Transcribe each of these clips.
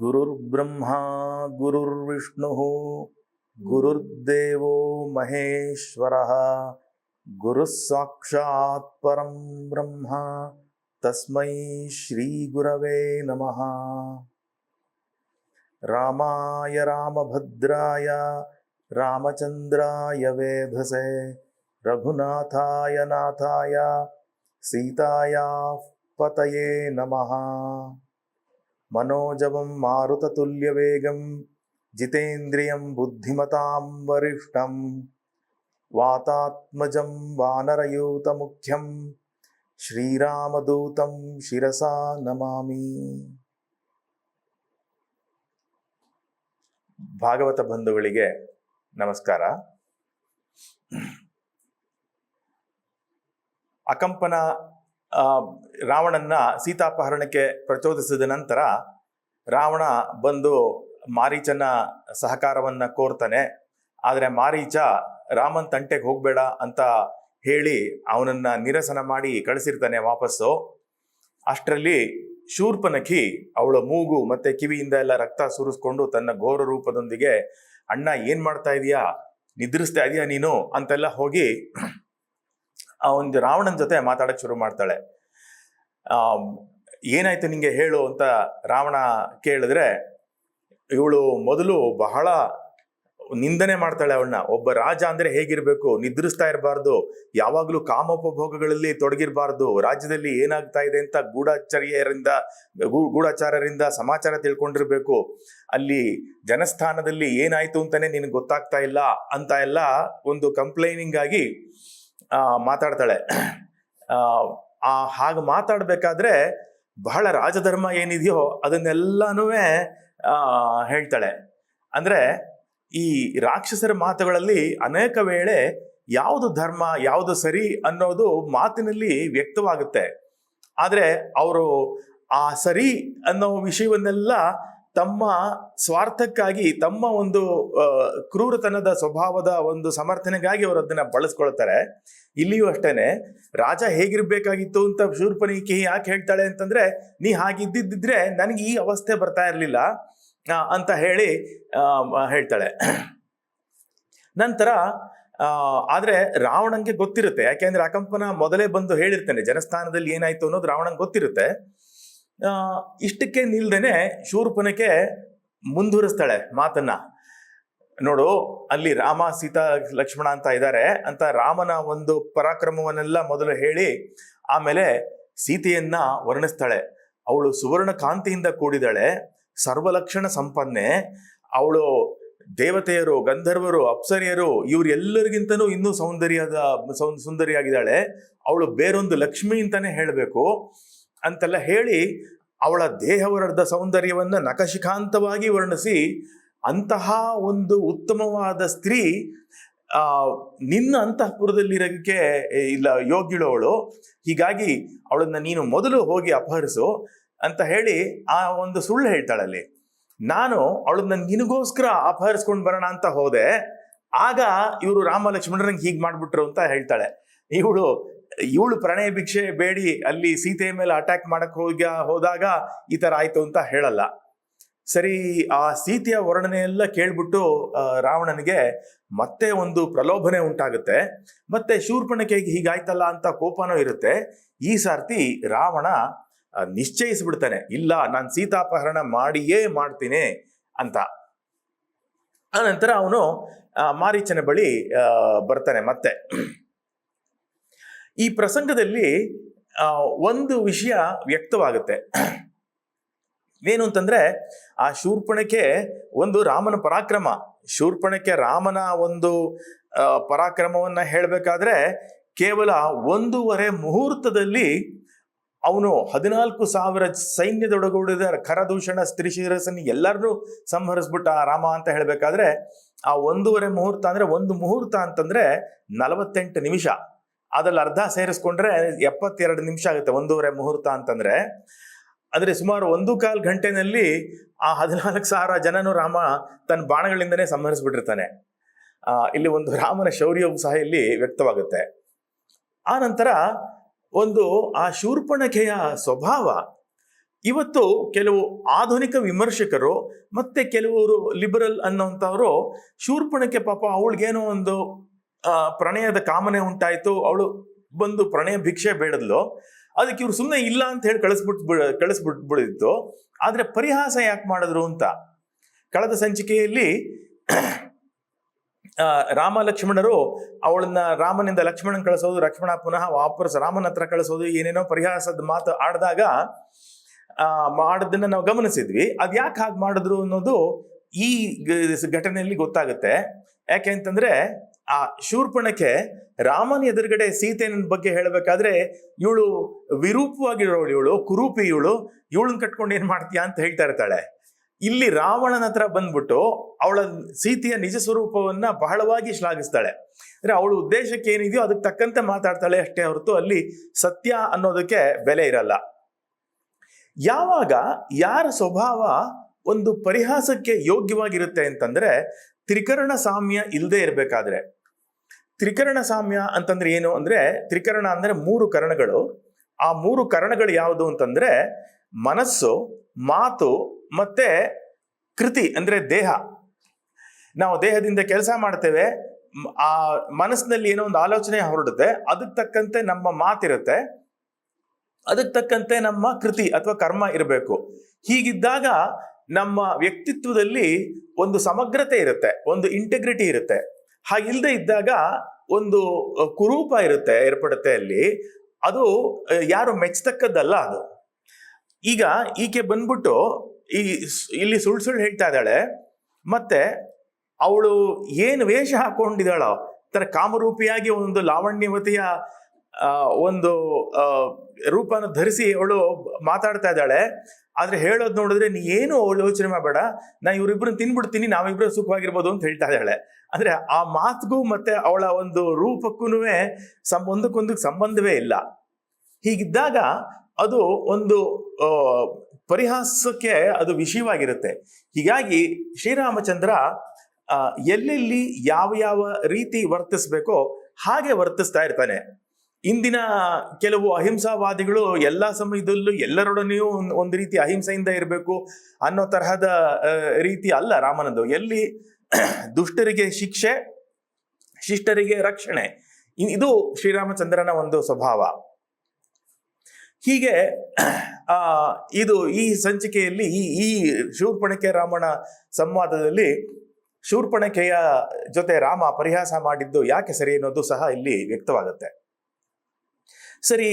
गुरुर्ब्रह्मा, गुरुर्विष्णुः, गुरुर्देवो महेश्वरः गुरुः साक्षात् परं ब्रह्म, तस्मै श्रीगुरवे नमः। रामाय रामभद्राय, रामचन्द्राय वेधसे, रघुनाथाय नाथाय, सीतायाः पतये नमः। मनोजवं मारुततुल्यवेगं जितेन्द्रियं बुद्धिमतां वरिष्ठं वातात्मजं वानरयूतमुख्यं श्रीरामदूतं शिरसा नमामि ಭಾಗವತ ಬಂಧುಗಳಿಗೆ ನಮಸ್ಕಾರ ಅಕಂಪನ ಆ, ರಾವಣನ್ನ ಸೀತಾಪಹರಣಕ್ಕೆ ಪ್ರಚೋದಿಸಿದ ನಂತರ ರಾವಣ ಬಂದು ಮಾರೀಚನ ಸಹಕಾರವನ್ನ ಕೋರ್ತಾನೆ. ಆದರೆ ಮಾರೀಚ, ರಾಮನ್ ತಂಟೆಗೆ ಹೋಗಬೇಡ ಅಂತ ಹೇಳಿ ಅವನನ್ನ ನಿರಸನ ಮಾಡಿ ಕಳಿಸಿರ್ತಾನೆ ವಾಪಸ್ಸು. ಅಷ್ಟರಲ್ಲಿ ಶೂರ್ಪನಖಿ ಅವಳ ಮೂಗು ಮತ್ತೆ ಕಿವಿಯಿಂದ ಎಲ್ಲ ರಕ್ತ ಸುರಿಸ್ಕೊಂಡು ತನ್ನ ಘೋರ ರೂಪದೊಂದಿಗೆ, ಅಣ್ಣ, ಏನ್ ಮಾಡ್ತಾ ಇದೀಯಾ? ನಿದ್ರಿಸ್ತಾ ಇದೀಯಾ ನೀನು? ಅಂತೆಲ್ಲ ಹೋಗಿ ಆ ಒಂದು ರಾವಣನ ಜೊತೆ ಮಾತಾಡಕ್ಕೆ ಶುರು ಮಾಡ್ತಾಳೆ. ಏನಾಯ್ತು ನಿಂಗೆ ಹೇಳು ಅಂತ ರಾವಣ ಕೇಳಿದ್ರೆ, ಇವಳು ಮೊದಲು ಬಹಳ ನಿಂದನೆ ಮಾಡ್ತಾಳೆ ಅವಳನ್ನ. ಒಬ್ಬ ರಾಜ ಅಂದ್ರೆ ಹೇಗಿರ್ಬೇಕು? ನಿದ್ರಿಸ್ತಾ ಇರಬಾರ್ದು. ಯಾವಾಗಲೂ ಕಾಮೋಪಭೋಗಗಳಲ್ಲಿ ತೊಡಗಿರಬಾರ್ದು. ರಾಜ್ಯದಲ್ಲಿ ಏನಾಗ್ತಾ ಇದೆ ಅಂತ ಗೂಢಾಚಾರ್ಯರಿಂದ ಗೂಢಾಚಾರರಿಂದ ಸಮಾಚಾರ ತಿಳ್ಕೊಂಡಿರ್ಬೇಕು. ಅಲ್ಲಿ ಜನಸ್ಥಾನದಲ್ಲಿ ಏನಾಯ್ತು ಅಂತಾನೆ ನಿನಗೆ ಗೊತ್ತಾಗ್ತಾ ಇಲ್ಲ ಅಂತ ಎಲ್ಲ ಒಂದು ಕಂಪ್ಲೈನಿಂಗ್ ಆಗಿ ಮಾತಾಡ್ತಾಳೆ. ಆ, ಹಾಗೆ ಮಾತಾಡಬೇಕಾದ್ರೆ ಬಹಳ ರಾಜಧರ್ಮ ಏನಿದೆಯೋ ಅದನ್ನೆಲ್ಲನೂ ಹೇಳ್ತಾಳೆ. ಅಂದ್ರೆ ಈ ರಾಕ್ಷಸರ ಮಾತುಗಳಲ್ಲಿ ಅನೇಕ ವೇಳೆ ಯಾವುದು ಧರ್ಮ ಯಾವುದು ಸರಿ ಅನ್ನೋದು ಮಾತಿನಲ್ಲಿ ವ್ಯಕ್ತವಾಗುತ್ತೆ. ಆದ್ರೆ ಅವರು ಆ ಸರಿ ಅನ್ನೋ ವಿಷಯವನ್ನೆಲ್ಲ ತಮ್ಮ ಸ್ವಾರ್ಥಕ್ಕಾಗಿ, ತಮ್ಮ ಒಂದು ಕ್ರೂರತನದ ಸ್ವಭಾವದ ಒಂದು ಸಮರ್ಥನೆಗಾಗಿ ಅವರು ಅದನ್ನ ಬಳಸ್ಕೊಳ್ತಾರೆ. ಇಲ್ಲಿಯೂ ಅಷ್ಟೇನೆ, ರಾಜ ಹೇಗಿರ್ಬೇಕಾಗಿತ್ತು ಅಂತ ಶೂರ್ಪನಿಕೆ ಯಾಕೆ ಹೇಳ್ತಾಳೆ ಅಂತಂದ್ರೆ, ನೀ ಹಾಗಿದ್ದಿದ್ರೆ ನನಗೆ ಈ ಅವಸ್ಥೆ ಬರ್ತಾ ಇರಲಿಲ್ಲ ಅಂತ ಹೇಳಿ ಹೇಳ್ತಾಳೆ. ನಂತರ ಆದರೆ ರಾವಣಂಗೆ ಗೊತ್ತಿರುತ್ತೆ, ಯಾಕೆಂದ್ರೆ ಅಕಂಪನ ಮೊದಲೇ ಬಂದು ಹೇಳಿರ್ತಾನೆ, ಜನಸ್ಥಾನದಲ್ಲಿ ಏನಾಯ್ತು ಅನ್ನೋದು ರಾವಣಂಗೆ ಗೊತ್ತಿರುತ್ತೆ. ಇಷ್ಟಕ್ಕೆ ನಿಲ್ದೇನೆ ಶೂರ್ಪನಕ್ಕೆ ಮುಂದುವರಿಸ್ತಾಳೆ ಮಾತನ್ನ. ನೋಡು, ಅಲ್ಲಿ ರಾಮ, ಸೀತಾ, ಲಕ್ಷ್ಮಣ ಅಂತ ಇದ್ದಾರೆ ಅಂತ ರಾಮನ ಒಂದು ಪರಾಕ್ರಮವನ್ನೆಲ್ಲ ಮೊದಲು ಹೇಳಿ, ಆಮೇಲೆ ಸೀತೆಯನ್ನ ವರ್ಣಿಸ್ತಾಳೆ. ಅವಳು ಸುವರ್ಣ ಕಾಂತಿಯಿಂದ ಕೂಡಿದಾಳೆ. ಸರ್ವಲಕ್ಷಣ ಸಂಪನ್ನೆ. ಅವಳು ದೇವತೆಯರು, ಗಂಧರ್ವರು, ಅಪ್ಸರಿಯರು ಇವ್ರೆಲ್ಲರಿಗಿಂತನೂ ಇನ್ನೂ ಸೌಂದರ್ಯದ ಸೌ- ಸುಂದರಿಯಾಗಿದ್ದಾಳೆ ಅವಳು ಬೇರೊಂದು ಲಕ್ಷ್ಮಿ ಅಂತಾನೆ ಹೇಳಬೇಕು. ಅಂತೆಲ್ಲ ಹೇಳಿ ಅವಳ ದೇಹವರ್ಧ ಸೌಂದರ್ಯವನ್ನು ನಖಶಿಖಾಂತವಾಗಿ ವರ್ಣಿಸಿ ಅಂತಹ ಒಂದು ಉತ್ತಮವಾದ ಸ್ತ್ರೀ ನಿನ್ನ ಅಂತಃಪುರದಲ್ಲಿರೋಕ್ಕೆ ಇಲ್ಲ ಯೋಗ್ಯಳು ಅವಳು ಹೀಗಾಗಿ ಅವಳನ್ನು ನೀನು ಮೊದಲು ಹೋಗಿ ಅಪಹರಿಸು ಅಂತ ಹೇಳಿ ಆ ಒಂದು ಸುಳ್ಳು ಹೇಳ್ತಾಳಲ್ಲಿ. ನಾನು ಅವಳನ್ನ ನಿನಗೋಸ್ಕರ ಅಪಹರಿಸ್ಕೊಂಡು ಬರೋಣ ಅಂತ ಹೋದೆ, ಆಗ ಇವರು ರಾಮ ಲಕ್ಷ್ಮಣರಂಗೆ ಹೀಗೆ ಮಾಡಿಬಿಟ್ರು ಅಂತ ಹೇಳ್ತಾಳೆ. ಇವಳು ಇವಳು ಪ್ರಣಯ ಭಿಕ್ಷೆ ಬೇಡಿ, ಅಲ್ಲಿ ಸೀತೆಯ ಮೇಲೆ ಅಟ್ಯಾಕ್ ಮಾಡಕ್ ಹೋಗ ಹೋದಾಗ ಈ ತರ ಆಯ್ತು ಅಂತ ಹೇಳಲ್ಲ. ಸರಿ, ಆ ಸೀತೆಯ ವರ್ಣನೆ ಎಲ್ಲ ಕೇಳ್ಬಿಟ್ಟು ರಾವಣನಿಗೆ ಮತ್ತೆ ಒಂದು ಪ್ರಲೋಭನೆ ಉಂಟಾಗುತ್ತೆ. ಮತ್ತೆ ಶೂರ್ಪಣಕ್ಕೆ ಹೀಗಾಯ್ತಲ್ಲ ಅಂತ ಕೋಪನೂ ಇರುತ್ತೆ. ಈ ಸಾರ್ತಿ ರಾವಣ ನಿಶ್ಚಯಿಸ್ಬಿಡ್ತಾನೆ. ಇಲ್ಲ, ನಾನು ಸೀತಾಪಹರಣ ಮಾಡಿಯೇ ಮಾಡ್ತೀನಿ ಅಂತ. ಆನಂತರ ಅವನು ಮಾರೀಚನ ಬಳಿ ಬರ್ತಾನೆ ಮತ್ತೆ. ಈ ಪ್ರಸಂಗದಲ್ಲಿ ಒಂದು ವಿಷಯ ವ್ಯಕ್ತವಾಗುತ್ತೆ. ಏನು ಅಂತಂದ್ರೆ, ಆ ಶೂರ್ಪಣಕ್ಕೆ ಒಂದು ರಾಮನ ಪರಾಕ್ರಮ. ಶೂರ್ಪಣಕ್ಕೆ ರಾಮನ ಒಂದು ಪರಾಕ್ರಮವನ್ನ ಹೇಳಬೇಕಾದ್ರೆ, ಕೇವಲ ಒಂದೂವರೆ ಮುಹೂರ್ತದಲ್ಲಿ ಅವನು ಹದಿನಾಲ್ಕು ಸಾವಿರ ಸೈನ್ಯದೊಡಗೂಡಿದ ಖರದೂಷಣ ಶ್ರೀರಸನ್ ಎಲ್ಲರನ್ನೂ ಸಂಹರಿಸ್ಬಿಟ್ಟ ರಾಮ ಅಂತ ಹೇಳಬೇಕಾದ್ರೆ, ಆ ಒಂದೂವರೆ ಮುಹೂರ್ತ ಅಂದ್ರೆ ಒಂದು ಮುಹೂರ್ತ ಅಂತಂದ್ರೆ ನಲವತ್ತೆಂಟು ನಿಮಿಷ. ಅದ್ರಲ್ಲಿ ಅರ್ಧ ಸೇರಿಸ್ಕೊಂಡ್ರೆ ಎಪ್ಪತ್ತೆರಡು ನಿಮಿಷ ಆಗುತ್ತೆ, ಒಂದೂವರೆ ಮುಹೂರ್ತ ಅಂತಂದ್ರೆ. ಆದರೆ ಸುಮಾರು ಒಂದು ಕಾಲ್ ಗಂಟೆನಲ್ಲಿ ಆ ಹದಿನಾಲ್ಕು ಸಾವಿರ ಜನನು ರಾಮ ತನ್ನ ಬಾಣಗಳಿಂದನೇ ಸಂಹರಿಸ್ಬಿಟ್ಟಿರ್ತಾನೆ. ಇಲ್ಲಿ ಒಂದು ರಾಮನ ಶೌರ್ಯವು ಸಹ ಇಲ್ಲಿ ವ್ಯಕ್ತವಾಗುತ್ತೆ. ಆ ನಂತರ ಒಂದು ಆ ಶೂರ್ಪಣಕೆಯ ಸ್ವಭಾವ. ಇವತ್ತು ಕೆಲವು ಆಧುನಿಕ ವಿಮರ್ಶಕರು ಮತ್ತೆ ಕೆಲವರು ಲಿಬರಲ್ ಅನ್ನೋಂಥವರು ಶೂರ್ಪಣಕ್ಕೆ ಪಾಪ ಅವಳಿಗೇನೋ ಒಂದು ಪ್ರಣಯದ ಕಾಮನೆ ಉಂಟಾಯಿತು. ಅವಳು ಬಂದು ಪ್ರಣಯ ಭಿಕ್ಷೆ ಬೇಡದ್ಲು. ಅದಕ್ಕೆ ಇವ್ರು ಸುಮ್ಮನೆ ಇಲ್ಲ ಅಂತ ಹೇಳಿ ಕಳಿಸ್ಬಿಟ್ ಕಳಿಸ್ಬಿಟ್ಬಿಡಿತ್ತು ಆದರೆ ಪರಿಹಾಸ ಯಾಕೆ ಮಾಡಿದ್ರು ಅಂತ? ಕಳೆದ ಸಂಚಿಕೆಯಲ್ಲಿ ರಾಮ ಲಕ್ಷ್ಮಣರು ಅವಳನ್ನ ರಾಮನಿಂದ ಲಕ್ಷ್ಮಣನ್ ಕಳಿಸೋದು, ಲಕ್ಷ್ಮಣ ಪುನಃ ವಾಪಸ್ ರಾಮನ ಹತ್ರ ಕಳಿಸೋದು, ಏನೇನೋ ಪರಿಹಾಸದ ಮಾತು ಆಡಿದಾಗ ಮಾಡೋದನ್ನ ನಾವು ಗಮನಿಸಿದ್ವಿ. ಅದು ಯಾಕೆ ಹಾಗೆ ಮಾಡಿದ್ರು ಅನ್ನೋದು ಈ ಘಟನೆಯಲ್ಲಿ ಗೊತ್ತಾಗುತ್ತೆ. ಯಾಕೆ ಅಂತಂದ್ರೆ ಆ ಶೂರ್ಪಣಕ್ಕೆ ರಾಮನ ಎದುರುಗಡೆ ಸೀತೆನ ಬಗ್ಗೆ ಹೇಳಬೇಕಾದ್ರೆ, ಇವಳು ವಿರೂಪವಾಗಿರೋಳು ಇವಳು, ಕುರೂಪಿ ಇವಳು, ಇವಳನ್ನ ಕಟ್ಕೊಂಡು ಏನ್ ಮಾಡ್ತೀಯ ಅಂತ ಹೇಳ್ತಾ ಇರ್ತಾಳೆ. ಇಲ್ಲಿ ರಾವಣನ ಹತ್ರ ಬಂದ್ಬಿಟ್ಟು ಅವಳ ಸೀತೆಯ ನಿಜ ಸ್ವರೂಪವನ್ನ ಬಹಳವಾಗಿ ಶ್ಲಾಘಿಸ್ತಾಳೆ. ಅಂದ್ರೆ ಅವಳ ಉದ್ದೇಶಕ್ಕೆ ಏನಿದೆಯೋ ಅದಕ್ಕೆ ತಕ್ಕಂತೆ ಮಾತಾಡ್ತಾಳೆ ಅಷ್ಟೇ ಹೊರತು ಅಲ್ಲಿ ಸತ್ಯ ಅನ್ನೋದಕ್ಕೆ ಬೆಲೆ ಇರಲ್ಲ. ಯಾವಾಗ, ಯಾರ ಸ್ವಭಾವ ಒಂದು ಪರಿಹಾಸಕ್ಕೆ ಯೋಗ್ಯವಾಗಿರುತ್ತೆ ಅಂತಂದ್ರೆ ತ್ರಿಕರಣ ಸಾಮ್ಯ ಇಲ್ಲದೆ ಇರಬೇಕಾದ್ರೆ. ತ್ರಿಕರಣ ಸಾಮ್ಯ ಅಂತಂದ್ರೆ ಏನು ಅಂದ್ರೆ ತ್ರಿಕರಣ ಅಂದ್ರೆ ಮೂರು ಕರಣಗಳು. ಆ ಮೂರು ಕರಣಗಳು ಯಾವುದು ಅಂತಂದ್ರೆ ಮನಸ್ಸು, ಮಾತು ಮತ್ತೆ ಕೃತಿ ಅಂದ್ರೆ ದೇಹ. ನಾವು ದೇಹದಿಂದ ಕೆಲಸ ಮಾಡ್ತೇವೆ ಆ ಮನಸ್ಸಿನಲ್ಲಿ ಏನೋ ಒಂದು ಆಲೋಚನೆ ಹೊರಡುತ್ತೆ, ಅದಕ್ಕೆ ತಕ್ಕಂತೆ ನಮ್ಮ ಮಾತಿರುತ್ತೆ, ಅದಕ್ಕೆ ತಕ್ಕಂತೆ ನಮ್ಮ ಕೃತಿ ಅಥವಾ ಕರ್ಮ ಇರಬೇಕು. ಹೀಗಿದ್ದಾಗ ನಮ್ಮ ವ್ಯಕ್ತಿತ್ವದಲ್ಲಿ ಒಂದು ಸಮಗ್ರತೆ ಇರುತ್ತೆ, ಒಂದು ಇಂಟೆಗ್ರಿಟಿ ಇರುತ್ತೆ. ಹಾಗಿಲ್ಲದೆ ಇದ್ದಾಗ ಒಂದು ಕುರೂಪ ಇರುತ್ತೆ ಏರ್ಪಡುತ್ತೆ ಅಲ್ಲಿ ಅದು ಯಾರು ಮೆಚ್ಚತಕ್ಕದ್ದಲ್ಲ ಅದು. ಈಗ ಈಕೆ ಬಂದ್ಬಿಟ್ಟು ಈ ಇಲ್ಲಿ ಸುಳ್ಳು ಸುಳ್ಳು ಹೇಳ್ತಾ ಇದ್ದಾಳೆ. ಮತ್ತೆ ಅವಳು ಏನು ವೇಷ ಹಾಕೊಂಡಿದ್ದಾಳೋ ತರ ಕಾಮರೂಪಿಯಾಗಿ ಒಂದು ಲಾವಣ್ಯವತಿಯ ಒಂದು ರೂಪನ ಧರಿಸಿ ಅವಳು ಮಾತಾಡ್ತಾ ಇದ್ದಾಳೆ. ಆದ್ರೆ ಹೇಳೋದು ನೋಡಿದ್ರೆ ನೀ ಏನು ಯೋಚನೆ ಮಾಡಬೇಡ, ನಾ ಇವರಿಬ್ಬರನ್ನ ತಿನ್ಬಿಡ್ತೀನಿ, ನಾವಿಬ್ರು ಸುಖವಾಗಿರ್ಬೋದು ಅಂತ ಹೇಳ್ತಾ ಇದ್ದಾಳೆ. ಅಂದ್ರೆ ಆ ಮಾತ್ಗೂ ಮತ್ತೆ ಅವಳ ಒಂದು ರೂಪಕ್ಕೂ ಸಂ, ಒಂದಕ್ಕೊಂದಕ್ಕೆ ಸಂಬಂಧವೇ ಇಲ್ಲ. ಹೀಗಿದ್ದಾಗ ಅದು ಒಂದು ಪರಿಹಾಸಕ್ಕೆ ಅದು ವಿಷಯವಾಗಿರುತ್ತೆ. ಹೀಗಾಗಿ ಶ್ರೀರಾಮಚಂದ್ರ ಎಲ್ಲೆಲ್ಲಿ ಯಾವ ಯಾವ ರೀತಿ ವರ್ತಿಸ್ಬೇಕೋ ಹಾಗೆ ವರ್ತಿಸ್ತಾ ಇರ್ತಾನೆ. ಇಂದಿನ ಕೆಲವು ಅಹಿಂಸಾವಾದಿಗಳು ಎಲ್ಲ ಸಮಯದಲ್ಲೂ ಎಲ್ಲರೊಡನೆಯೂ ಒಂದ್- ರೀತಿ ಅಹಿಂಸೆಯಿಂದ ಇರಬೇಕು ಅನ್ನೋ ತರಹದ ರೀತಿ ಅಲ್ಲ ರಾಮನದು. ಎಲ್ಲಿ ದುಷ್ಟರಿಗೆ ಶಿಕ್ಷೆ, ಶಿಷ್ಟರಿಗೆ ರಕ್ಷಣೆ ಇದು ಶ್ರೀರಾಮಚಂದ್ರನ ಒಂದು ಸ್ವಭಾವ. ಹೀಗೆ ಆ, ಇದು ಈ ಸಂಚಿಕೆಯಲ್ಲಿ, ಈ ಈ ಶೂರ್ಪಣಕೆ ರಾಮನ ಸಂವಾದದಲ್ಲಿ ಶೂರ್ಪಣಕೆಯ ಜೊತೆ ರಾಮ ಪರಿಹಾಸ ಮಾಡಿದ್ದು ಯಾಕೆ ಸರಿ ಅನ್ನೋದು ಸಹ ಇಲ್ಲಿ ವ್ಯಕ್ತವಾಗುತ್ತೆ. ಸರಿ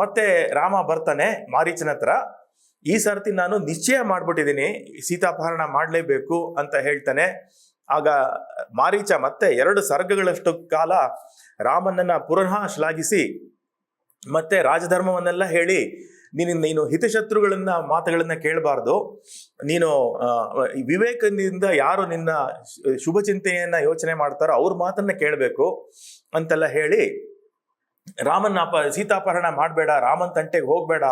ಮತ್ತೆ ರಾಮ ಬರ್ತಾನೆ ಮಾರೀಚನ ಹತ್ರ. ಈ ಸರ್ತಿ ನಾನು ನಿಶ್ಚಯ ಮಾಡ್ಬಿಟ್ಟಿದ್ದೀನಿ, ಸೀತಾಪಹರಣ ಮಾಡಲೇಬೇಕು ಅಂತ ಹೇಳ್ತಾನೆ. ಆಗ ಮಾರೀಚ ಮತ್ತೆ ಎರಡು ಸರ್ಗಗಳಷ್ಟು ಕಾಲ ರಾಮನನ್ನ ಪುನಃ ಶ್ಲಾಘಿಸಿ ಮತ್ತೆ ರಾಜಧರ್ಮವನ್ನೆಲ್ಲ ಹೇಳಿ, ನೀನು ನೀನು ಹಿತಶತ್ರುಗಳನ್ನ ಮಾತುಗಳನ್ನ ಕೇಳಬಾರ್ದು. ನೀನು ವಿವೇಕದಿಂದ ಯಾರು ನಿನ್ನ ಶುಭ ಚಿಂತನೆಯನ್ನ ಯೋಚನೆ ಮಾಡ್ತಾರೋ ಅವ್ರ ಮಾತನ್ನ ಕೇಳಬೇಕು ಅಂತೆಲ್ಲ ಹೇಳಿ ರಾಮನ್ನ ಅಪ ಸೀತಾಪಹರಣ ಮಾಡಬೇಡ, ರಾಮನ್ ತಂಟೆಗೆ ಹೋಗಬೇಡ,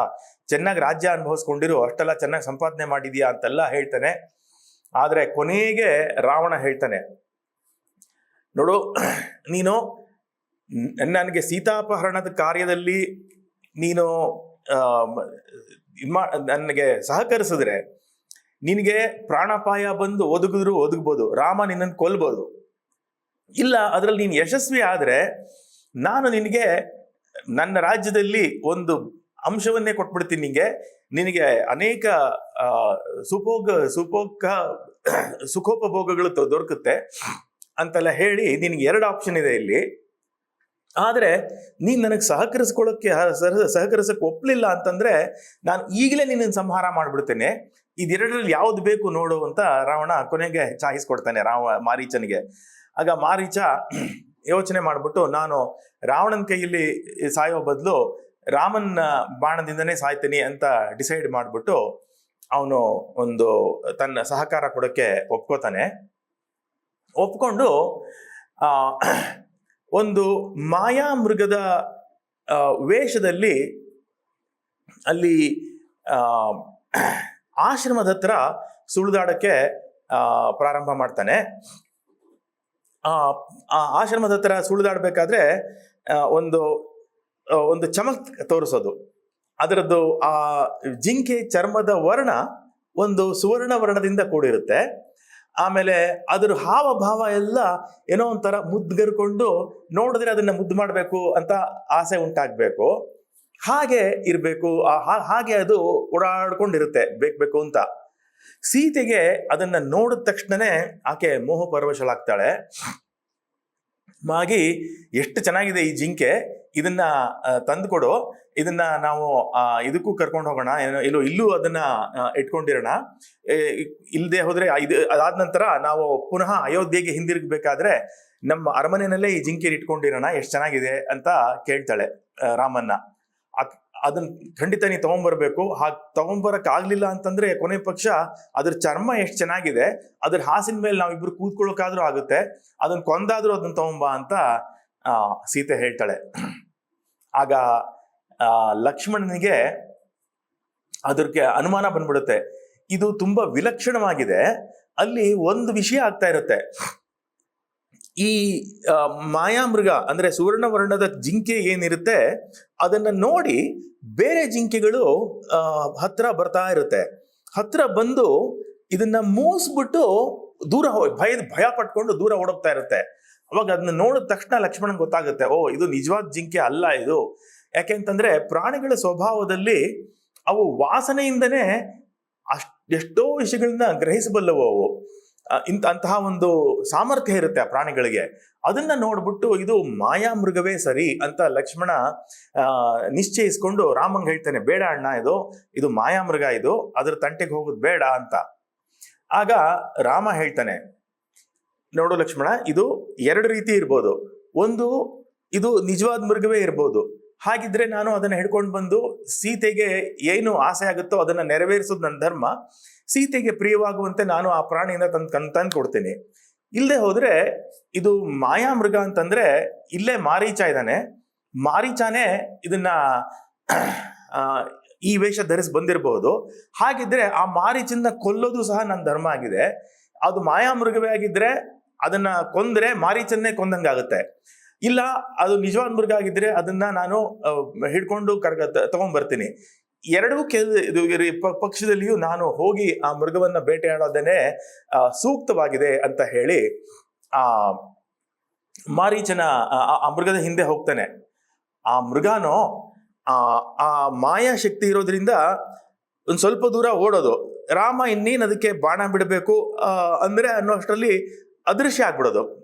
ಚೆನ್ನಾಗಿ ರಾಜ್ಯ ಅನುಭವಿಸ್ಕೊಂಡಿರು, ಅಷ್ಟೆಲ್ಲ ಚೆನ್ನಾಗಿ ಸಂಪಾದನೆ ಮಾಡಿದ್ಯಾ ಅಂತೆಲ್ಲ ಹೇಳ್ತಾನೆ. ಆದರೆ ಕೊನೆಗೆ ರಾವಣ ಹೇಳ್ತಾನೆ, ನೋಡು, ನೀನು, ನನಗೆ ಸೀತಾಪಹರಣದ ಕಾರ್ಯದಲ್ಲಿ ನೀನು ನನಗೆ ಸಹಕರಿಸಿದ್ರೆ, ನಿನಗೆ ಪ್ರಾಣಾಪಾಯ ಬಂದು ಒದಗಿದ್ರು ಒದಗ್ಬೋದು, ರಾಮ ನಿನ್ನನ್ನು ಕೊಲ್ಬೋದು. ಇಲ್ಲ, ಅದರಲ್ಲಿ ನೀನು ಯಶಸ್ವಿ ಆದ್ರೆ ನಾನು ನಿನಗೆ ನನ್ನ ರಾಜ್ಯದಲ್ಲಿ ಒಂದು ಅಂಶವನ್ನೇ ಕೊಟ್ಬಿಡ್ತೀನಿ ನಿನಗೆ ನಿನಗೆ ಅನೇಕ ಸುಪೋಗ ಸುಭೋಗ ಸುಖೋಪಭೋಗಗಳು ದೊರಕುತ್ತೆ ಅಂತೆಲ್ಲ ಹೇಳಿ ನಿನಗೆ ಎರಡು ಆಪ್ಷನ್ ಇದೆ ಇಲ್ಲಿ. ಆದರೆ ನೀನು ನನಗೆ ಸಹಕರಿಸ್ಕೊಳ್ಳೋಕ್ಕೆ ಸಹಕರಿಸಕ್ಕೆ ಒಪ್ಪಲಿಲ್ಲ ಅಂತಂದರೆ ನಾನು ಈಗಲೇ ನಿನ್ನ ಸಂಹಾರ ಮಾಡಿಬಿಡ್ತೇನೆ. ಇದೆರಡರಲ್ಲಿ ಯಾವ್ದು ಬೇಕು ನೋಡು ಅಂತ ರಾವಣ ಕೊನೆಗೆ ಚಾಯಿಸ್ಕೊಡ್ತಾನೆ ರಾವ ಮಾರೀಚನಿಗೆ. ಆಗ ಮಾರೀಚ ಯೋಚನೆ ಮಾಡ್ಬಿಟ್ಟು ನಾನು ರಾವಣನ ಕೈಯಲ್ಲಿ ಸಾಯೋ ಬದಲು ರಾಮನ ಬಾಣದಿಂದನೇ ಸಾಯ್ತೀನಿ ಅಂತ ಡಿಸೈಡ್ ಮಾಡ್ಬಿಟ್ಟು ಅವನು ಒಂದು ತನ್ನ ಸಹಕಾರ ಕೊಡೋಕ್ಕೆ ಒಪ್ಕೋತಾನೆ. ಒಪ್ಕೊಂಡು ಒಂದು ಮಾಯಾ ಮೃಗದ ವೇಷದಲ್ಲಿ ಅಲ್ಲಿ ಆಶ್ರಮದ ಹತ್ರ ಸುಳಿದಾಡಕ್ಕೆ ಪ್ರಾರಂಭ ಮಾಡ್ತಾನೆ. ಆ ಆಶ್ರಮದ ಹತ್ರ ಸುಳಿದಾಡಬೇಕಾದ್ರೆ ಒಂದು ಒಂದು ಚಮಕ್ ತೋರಿಸೋದು. ಅದರದ್ದು ಆ ಜಿಂಕೆ ಚರ್ಮದ ವರ್ಣ ಒಂದು ಸುವರ್ಣ ವರ್ಣದಿಂದ ಕೂಡಿರುತ್ತೆ. ಆಮೇಲೆ ಅದರ ಹಾವಭಾವ ಎಲ್ಲ ಏನೋ ಒಂಥರ ಮುದ್ಗರ್ಕೊಂಡು ನೋಡಿದ್ರೆ ಅದನ್ನ ಮುದ್ದು ಮಾಡಬೇಕು ಅಂತ ಆಸೆ ಉಂಟಾಗಬೇಕು. ಹಾಗೆ ಇರಬೇಕು. ಹಾಗೆ ಅದು ಓಡಾಡ್ಕೊಂಡಿರುತ್ತೆ. ಬೇಕು ಬೇಕು ಅಂತ. ಸೀತೆಗೆ ಅದನ್ನ ನೋಡಿದ ತಕ್ಷಣನೇ ಆಕೆ ಮೋಹ ಪರವಶಳಾಗ್ತಾಳೆ. ಮಾಗಿ ಎಷ್ಟು ಚೆನ್ನಾಗಿದೆ ಈ ಜಿಂಕೆ. ಇದನ್ನ ತಂದುಕೊಡು. ಇದನ್ನ ನಾವು ಇದಕ್ಕೂ ಕರ್ಕೊಂಡು ಹೋಗೋಣ. ಏನೋ, ಇಲ್ಲೋ, ಇಲ್ಲೂ ಅದನ್ನ ಇಟ್ಕೊಂಡಿರೋಣ. ಇಲ್ಲದೆ ಹೋದ್ರೆ ಇದು, ಅದಾದ ನಂತರ ನಾವು ಪುನಃ ಅಯೋಧ್ಯೆಗೆ ಹಿಂದಿರುಗಬೇಕಾದ್ರೆ ನಮ್ಮ ಅರಮನೆಯಲ್ಲೇ ಈ ಜಿಂಕೆ ಇಟ್ಕೊಂಡಿರೋಣ. ಎಷ್ಟು ಚೆನ್ನಾಗಿದೆ ಅಂತ ಕೇಳ್ತಾಳೆ ರಾಮನ್ನ. ಅದನ್ನ ಖಂಡಿತ ನೀವು ತಗೊಂಡ್ಬರ್ಬೇಕು ಹಾಗೆ ತಗೊಂಡ್ಬರಕ್ ಆಗ್ಲಿಲ್ಲ ಅಂತಂದ್ರೆ ಕೊನೆ ಪಕ್ಷ ಅದ್ರ ಚರ್ಮ ಎಷ್ಟು ಚೆನ್ನಾಗಿದೆ, ಅದ್ರ ಹಾಸಿನ ಮೇಲೆ ನಾವಿಬ್ರು ಕೂತ್ಕೊಳ್ಳೋಕಾದ್ರೂ ಆಗುತ್ತೆ. ಅದನ್ನ ಕೊಂದಾದ್ರೂ ಅದನ್ನ ತಗೊಂಬ ಅಂತ ಸೀತೆ ಹೇಳ್ತಾಳೆ. ಆಗ ಲಕ್ಷ್ಮಣನಿಗೆ ಅದಕ್ಕೆ ಅನುಮಾನ ಬಂದ್ಬಿಡುತ್ತೆ. ಇದು ತುಂಬಾ ವಿಲಕ್ಷಣವಾಗಿದೆ. ಅಲ್ಲಿ ಒಂದು ವಿಷಯ ಆಗ್ತಾ ಇರುತ್ತೆ. ಈ ಮಾಯಾಮೃಗ ಅಂದ್ರೆ ಸುವರ್ಣವರ್ಣದ ಜಿಂಕೆ ಏನಿರುತ್ತೆ, ಅದನ್ನ ನೋಡಿ ಬೇರೆ ಜಿಂಕೆಗಳು ಹತ್ರ ಬರ್ತಾ ಇರುತ್ತೆ. ಹತ್ರ ಬಂದು ಇದನ್ನ ಮೂಸ್ಬಿಟ್ಟು ದೂರ ಭಯ ಭಯ ಪಟ್ಕೊಂಡು ದೂರ ಓಡೋಗ್ತಾ ಇರುತ್ತೆ. ಅವಾಗ ಅದನ್ನ ನೋಡಿದ ತಕ್ಷಣ ಲಕ್ಷ್ಮಣನ್ ಗೊತ್ತಾಗುತ್ತೆ, ಓ, ಇದು ನಿಜವಾದ ಜಿಂಕೆ ಅಲ್ಲ ಇದು. ಯಾಕೆಂತಂದ್ರೆ ಪ್ರಾಣಿಗಳ ಸ್ವಭಾವದಲ್ಲಿ ಅವು ವಾಸನೆಯಿಂದನೇ ಅಷ್ಟ್, ಎಷ್ಟೋ ವಿಷಯಗಳನ್ನ ಗ್ರಹಿಸಬಲ್ಲವು ಅವು. ಇಂತ ಅಂತಹ ಒಂದು ಸಾಮರ್ಥ್ಯ ಇರುತ್ತೆ ಆ ಪ್ರಾಣಿಗಳಿಗೆ. ಅದನ್ನ ನೋಡ್ಬಿಟ್ಟು ಇದು ಮಾಯಾ ಮೃಗವೇ ಸರಿ ಅಂತ ಲಕ್ಷ್ಮಣ ನಿಶ್ಚಯಿಸ್ಕೊಂಡು ರಾಮಂಗ್ ಹೇಳ್ತಾನೆ, ಬೇಡ ಅಣ್ಣ ಇದು ಇದು ಮಾಯಾ ಮೃಗ ಇದು, ಅದ್ರ ತಂಟೆಗೆ ಹೋಗೋದು ಬೇಡ ಅಂತ. ಆಗ ರಾಮ ಹೇಳ್ತಾನೆ, ನೋಡು ಲಕ್ಷ್ಮಣ, ಇದು ಎರಡು ರೀತಿ ಇರ್ಬೋದು. ಒಂದು, ಇದು ನಿಜವಾದ ಮೃಗವೇ ಇರ್ಬೋದು. ಹಾಗಿದ್ರೆ ನಾನು ಅದನ್ನ ಹಿಡ್ಕೊಂಡು ಬಂದು ಸೀತೆಗೆ ಏನು ಆಸೆ ಆಗುತ್ತೋ ಅದನ್ನ ನೆರವೇರಿಸೋದು ನನ್ನ ಧರ್ಮ. ಸೀತೆಗೆ ಪ್ರಿಯವಾಗುವಂತೆ ನಾನು ಆ ಪ್ರಾಣಿಯಿಂದ ತಂದು ಕಣ್ ತಂದು ಕೊಡ್ತೀನಿ. ಇಲ್ಲದೆ ಹೋದ್ರೆ ಇದು ಮಾಯಾ ಮೃಗ ಅಂತಂದ್ರೆ ಇಲ್ಲೇ ಮಾರೀಚ ಇದ್ದಾನೆ. ಮಾರೀಚಾನೇ ಇದನ್ನ ಈ ವೇಷ ಧರಿಸಿ ಬಂದಿರಬಹುದು ಹಾಗಿದ್ರೆ ಆ ಮಾರೀಚನ್ನ ಕೊಲ್ಲೋದು ಸಹ ನನ್ನ ಧರ್ಮ ಆಗಿದೆ. ಅದು ಮಾಯಾ ಮೃಗವೇ ಆಗಿದ್ರೆ ಅದನ್ನ ಕೊಂದ್ರೆ ಮಾರೀಚನ್ನೇ ಕೊಂದಂಗಾಗುತ್ತೆ. ಇಲ್ಲ, ಅದು ನಿಜವಾದ ಮೃಗ ಆಗಿದ್ರೆ ಅದನ್ನ ನಾನು ಹಿಡ್ಕೊಂಡು ಕರ್ಗ ತಗೊಂಡ್ಬರ್ತೀನಿ ಎರಡೂ ಕೆಲ ಪಕ್ಷದಲ್ಲಿಯೂ ನಾನು ಹೋಗಿ ಆ ಮೃಗವನ್ನ ಬೇಟೆಯಾಡೋದೇನೆ ಸೂಕ್ತವಾಗಿದೆ ಅಂತ ಹೇಳಿ, ಆ, ಮಾರೀಚನ, ಆ- ಮೃಗದ ಹಿಂದೆ ಹೋಗ್ತಾನೆ. ಆ ಮೃಗನೋ ಆ ಆ ಮಾಯಾ ಶಕ್ತಿ ಇರೋದ್ರಿಂದ ಒಂದು ಸ್ವಲ್ಪ ದೂರ ಓಡೋದು. ರಾಮ ಇನ್ನೇನು ಅದಕ್ಕೆ ಬಾಣ ಬಿಡಬೇಕು ಅಂದ್ರೆ ಅನ್ನೋ ಅಷ್ಟರಲ್ಲಿ ಅದೃಶ್ಯ ಆಗ್ಬಿಡೋದು.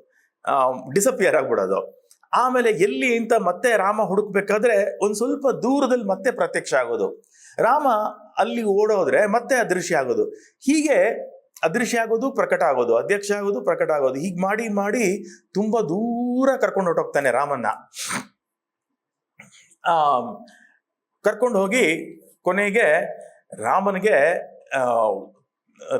ಡಿಸಪಿಯರ್ ಆಗ್ಬಿಡೋದು. ಆಮೇಲೆ ಎಲ್ಲಿ ಅಂತ ಮತ್ತೆ ರಾಮ ಹುಡುಕ್ಬೇಕಾದ್ರೆ ಒಂದು ಸ್ವಲ್ಪ ದೂರದಲ್ಲಿ ಮತ್ತೆ ಪ್ರತ್ಯಕ್ಷ ಆಗೋದು. ರಾಮ ಅಲ್ಲಿ ಓಡೋದ್ರೆ ಮತ್ತೆ ಅದೃಶ್ಯ ಆಗೋದು. ಹೀಗೆ ಅದೃಶ್ಯ ಆಗೋದು, ಪ್ರಕಟ ಆಗೋದು. ಅಧ್ಯಕ್ಷ ಆಗೋದು, ಪ್ರಕಟ ಆಗೋದು. ಹೀಗೆ ಮಾಡಿ ಮಾಡಿ ತುಂಬಾ ದೂರ ಕರ್ಕೊಂಡು ಹೊರಟೋಗ್ತಾನೆ ರಾಮನ್ನ. ಆ, ಕರ್ಕೊಂಡು ಹೋಗಿ ಕೊನೆಗೆ ರಾಮನಿಗೆ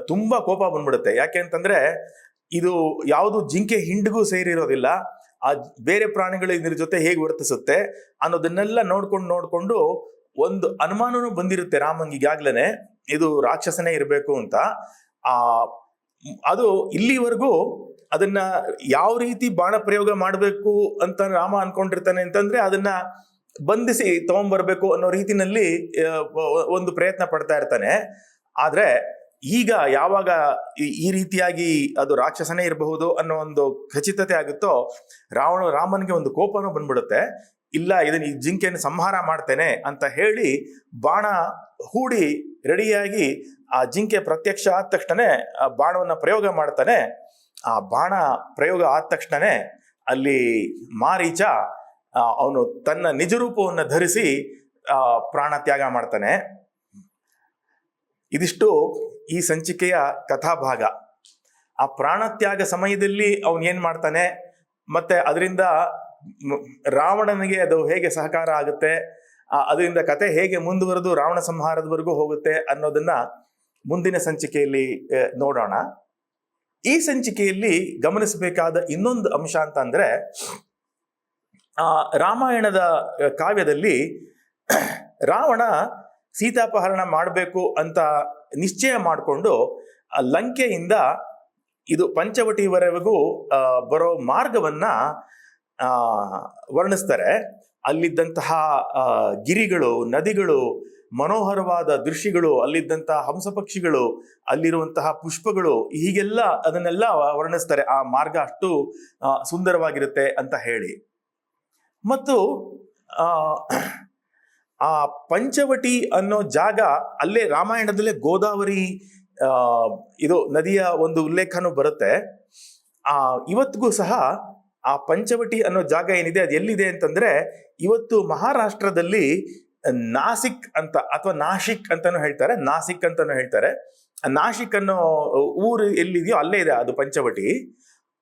ತುಂಬಾ ಕೋಪ ಬಂದ್ಬಿಡುತ್ತೆ. ಯಾಕೆ ಅಂತಂದ್ರೆ ಇದು ಯಾವುದು ಜಿಂಕೆ ಹಿಂಡಿಗೂ ಸೇರಿರೋದಿಲ್ಲ. ಆ ಬೇರೆ ಪ್ರಾಣಿಗಳು ಇದ್ರ ಜೊತೆ ಹೇಗೆ ವರ್ತಿಸುತ್ತೆ ಅನ್ನೋದನ್ನೆಲ್ಲ ನೋಡ್ಕೊಂಡು ನೋಡ್ಕೊಂಡು ಒಂದು ಅನುಮಾನನೂ ಬಂದಿರುತ್ತೆ ರಾಮಂಗ್ ಈಗಾಗ್ಲೇನೆ ಇದು ರಾಕ್ಷಸನೇ ಇರಬೇಕು ಅಂತ. ಆ, ಅದು ಇಲ್ಲಿವರೆಗೂ ಅದನ್ನ ಯಾವ ರೀತಿ ಬಾಣ ಪ್ರಯೋಗ ಮಾಡಬೇಕು ಅಂತ ರಾಮ ಅನ್ಕೊಂಡಿರ್ತಾನೆ ಅಂತಂದ್ರೆ ಅದನ್ನ ಬಂಧಿಸಿ ತಗೊಂಡ್ಬರ್ಬೇಕು ಅನ್ನೋ ರೀತಿನಲ್ಲಿ ಒಂದು ಪ್ರಯತ್ನ ಪಡ್ತಾ ಇರ್ತಾನೆ. ಆದ್ರೆ ಈಗ ಯಾವಾಗ ಈ- ರೀತಿಯಾಗಿ ಅದು ರಾಕ್ಷಸನೇ ಇರಬಹುದು ಅನ್ನೋ ಒಂದು ಖಚಿತತೆ ಆಗುತ್ತೋ, ರಾವಣ ರಾಮನಿಗೆ ಒಂದು ಕೋಪನೂ ಬಂದ್ಬಿಡುತ್ತೆ. ಇಲ್ಲ, ಇದನ್ನ ಈ ಜಿಂಕೆಯನ್ನು ಸಂಹಾರ ಮಾಡ್ತೇನೆ ಅಂತ ಹೇಳಿ ಬಾಣ ಹೂಡಿ ರೆಡಿಯಾಗಿ ಆ ಜಿಂಕೆ ಪ್ರತ್ಯಕ್ಷ ಆದ ತಕ್ಷಣನೇ ಆ ಬಾಣವನ್ನ ಪ್ರಯೋಗ ಮಾಡ್ತಾನೆ. ಆ ಬಾಣ ಪ್ರಯೋಗ ಆದ ತಕ್ಷಣನೇ ಅಲ್ಲಿ ಮಾರೀಚ ಅವನು ತನ್ನ ನಿಜರೂಪವನ್ನು ಧರಿಸಿ ಪ್ರಾಣ ತ್ಯಾಗ ಮಾಡ್ತಾನೆ. ಇದಿಷ್ಟು ಈ ಸಂಚಿಕೆಯ ಕಥಾಭಾಗ. ಆ ಪ್ರಾಣತ್ಯಾಗ ಸಮಯದಲ್ಲಿ ಅವನು ಏನು ಮಾಡ್ತಾನೆ, ಮತ್ತೆ ಅದರಿಂದ ರಾವಣನಿಗೆ ಅದು ಹೇಗೆ ಸಹಕಾರ ಆಗುತ್ತೆ ಅದರಿಂದ ಕತೆ ಹೇಗೆ ಮುಂದುವರೆದು ರಾವಣ ಸಂಹಾರದವರೆಗೂ ಹೋಗುತ್ತೆ ಅನ್ನೋದನ್ನ ಮುಂದಿನ ಸಂಚಿಕೆಯಲ್ಲಿ ನೋಡೋಣ. ಈ ಸಂಚಿಕೆಯಲ್ಲಿ ಗಮನಿಸಬೇಕಾದ ಇನ್ನೊಂದು ಅಂಶ ಅಂತ ಅಂದ್ರೆ ಆ, ರಾಮಾಯಣದ ಕಾವ್ಯದಲ್ಲಿ ರಾವಣ ಸೀತಾಪಹರಣ ಮಾಡಬೇಕು ಅಂತ ನಿಶ್ಚಯ ಮಾಡಿಕೊಂಡು ಲಂಕೆಯಿಂದ ಇದು ಪಂಚವಟಿವರೆಗೂ ಬರೋ ಮಾರ್ಗವನ್ನ ವರ್ಣಿಸ್ತಾರೆ. ಅಲ್ಲಿದ್ದಂತಹ ಗಿರಿಗಳು, ನದಿಗಳು, ಮನೋಹರವಾದ ದೃಶ್ಯಗಳು, ಅಲ್ಲಿದ್ದಂತಹ ಹಂಸ ಪಕ್ಷಿಗಳು ಅಲ್ಲಿರುವಂತಹ ಪುಷ್ಪಗಳು, ಹೀಗೆಲ್ಲ ಅದನ್ನೆಲ್ಲ ವರ್ಣಿಸ್ತಾರೆ. ಆ ಮಾರ್ಗ ಅಷ್ಟು ಸುಂದರವಾಗಿರುತ್ತೆ ಅಂತ ಹೇಳಿ. ಮತ್ತು ಆ ಪಂಚವಟಿ ಅನ್ನೋ ಜಾಗ ಅಲ್ಲೇ ರಾಮಾಯಣದಲ್ಲೇ ಗೋದಾವರಿ ಇದು ನದಿಯ ಒಂದು ಉಲ್ಲೇಖನೂ ಬರುತ್ತೆ. ಆ, ಇವತ್ತಿಗೂ ಸಹ ಆ ಪಂಚವಟಿ ಅನ್ನೋ ಜಾಗ ಏನಿದೆ, ಅದು ಎಲ್ಲಿದೆ ಅಂತಂದ್ರೆ ಇವತ್ತು ಮಹಾರಾಷ್ಟ್ರದಲ್ಲಿ ನಾಸಿಕ್ ಅಂತ ಅಥವಾ ನಾಶಿಕ್ ಅಂತಾನು ಹೇಳ್ತಾರೆ, ನಾಸಿಕ್ ಅಂತಾನು ಹೇಳ್ತಾರೆ. ನಾಶಿಕ್ ಅನ್ನೋ ಊರು ಎಲ್ಲಿದೆಯೋ ಅಲ್ಲೇ ಇದೆ ಅದು ಪಂಚವಟಿ.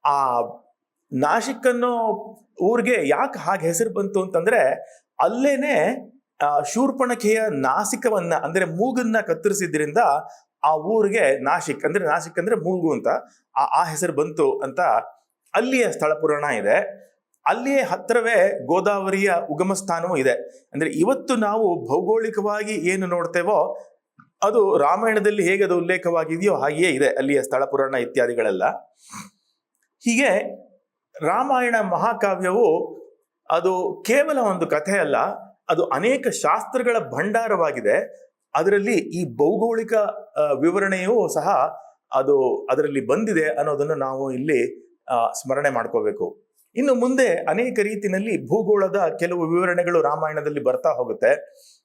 ಆ, ನಾಶಿಕ್ ಅನ್ನೋ ಊರಿಗೆ ಯಾಕೆ ಹಾಗೆ ಹೆಸರು ಬಂತು ಅಂತಂದ್ರೆ ಅಲ್ಲೇನೆ ಶೂರ್ಪಣಖೆಯ ನಾಸಿಕವನ್ನ, ಅಂದ್ರೆ ಮೂಗನ್ನ ಕತ್ತರಿಸಿದ್ರಿಂದ ಆ ಊರಿಗೆ ನಾಶಿಕ್, ಅಂದ್ರೆ ನಾಶಿಕ್ ಅಂದ್ರೆ ಮೂಗು ಅಂತ ಆ ಆ ಹೆಸರು ಬಂತು ಅಂತ ಅಲ್ಲಿಯ ಸ್ಥಳ ಪುರಾಣ ಇದೆ. ಅಲ್ಲಿಯೇ ಹತ್ತಿರವೇ ಗೋದಾವರಿಯ ಉಗಮ ಸ್ಥಾನವೂ ಇದೆ. ಅಂದ್ರೆ ಇವತ್ತು ನಾವು ಭೌಗೋಳಿಕವಾಗಿ ಏನು ನೋಡ್ತೇವೋ, ಅದು ರಾಮಾಯಣದಲ್ಲಿ ಹೇಗೆ ಅದು ಉಲ್ಲೇಖವಾಗಿದೆಯೋ ಹಾಗೆಯೇ ಇದೆ ಅಲ್ಲಿಯ ಸ್ಥಳ ಪುರಾಣ ಇತ್ಯಾದಿಗಳೆಲ್ಲ. ಹೀಗೆ ರಾಮಾಯಣ ಮಹಾಕಾವ್ಯವು ಅದು ಕೇವಲ ಒಂದು ಕಥೆ ಅಲ್ಲ ಅದು ಅನೇಕ ಶಾಸ್ತ್ರಗಳ ಭಂಡಾರವಾಗಿದೆ. ಅದರಲ್ಲಿ ಈ ಭೌಗೋಳಿಕ ವಿವರಣೆಯೂ ಸಹ ಅದು ಅದರಲ್ಲಿ ಬಂದಿದೆ ಅನ್ನೋದನ್ನು ನಾವು ಇಲ್ಲಿ ಸ್ಮರಣೆ ಮಾಡ್ಕೋಬೇಕು. ಇನ್ನು ಮುಂದೆ ಅನೇಕ ರೀತಿಯಲ್ಲಿ ಭೂಗೋಳದ ಕೆಲವು ವಿವರಣೆಗಳು ರಾಮಾಯಣದಲ್ಲಿ ಬರ್ತಾ ಹೋಗುತ್ತೆ.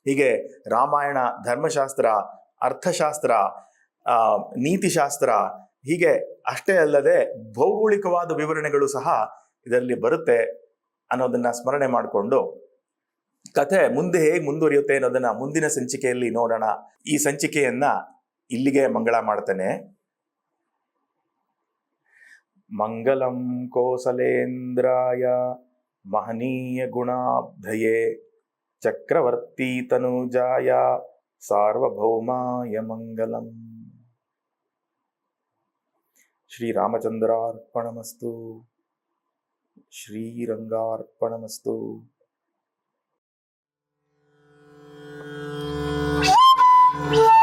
ಹೀಗೆ ರಾಮಾಯಣ, ಧರ್ಮಶಾಸ್ತ್ರ, ಅರ್ಥಶಾಸ್ತ್ರ ನೀತಿಶಾಸ್ತ್ರ, ಹೀಗೆ ಅಷ್ಟೇ ಅಲ್ಲದೆ ಭೌಗೋಳಿಕವಾದ ವಿವರಣೆಗಳು ಸಹ ಇದರಲ್ಲಿ ಬರುತ್ತೆ ಅನ್ನೋದನ್ನ ಸ್ಮರಣೆ ಮಾಡಿಕೊಂಡು ಕಥೆ ಮುಂದೆ ಹೇಗೆ ಮುಂದುವರಿಯುತ್ತೆ ಅನ್ನೋದನ್ನ ಮುಂದಿನ ಸಂಚಿಕೆಯಲ್ಲಿ ನೋಡೋಣ. ಈ ಸಂಚಿಕೆಯನ್ನ ಇಲ್ಲಿಗೆ ಮಂಗಳ ಮಾಡ್ತೇನೆ. ಮಂಗಲಂ ಕೋಸಲೇಂದ್ರಾಯ ಮಹನೀಯ ಗುಣಾಬ್ಧಯೇ ಚಕ್ರವರ್ತಿ ತನುಜಾಯ ಸಾರ್ವಭೌಮಾಯ ಮಂಗಲಂ. ಶ್ರೀರಾಮಚಂದ್ರಾರ್ಪಣಮಸ್ತು. ಶ್ರೀರಂಗಾರ್ಪಣಮಸ್ತು. Bye.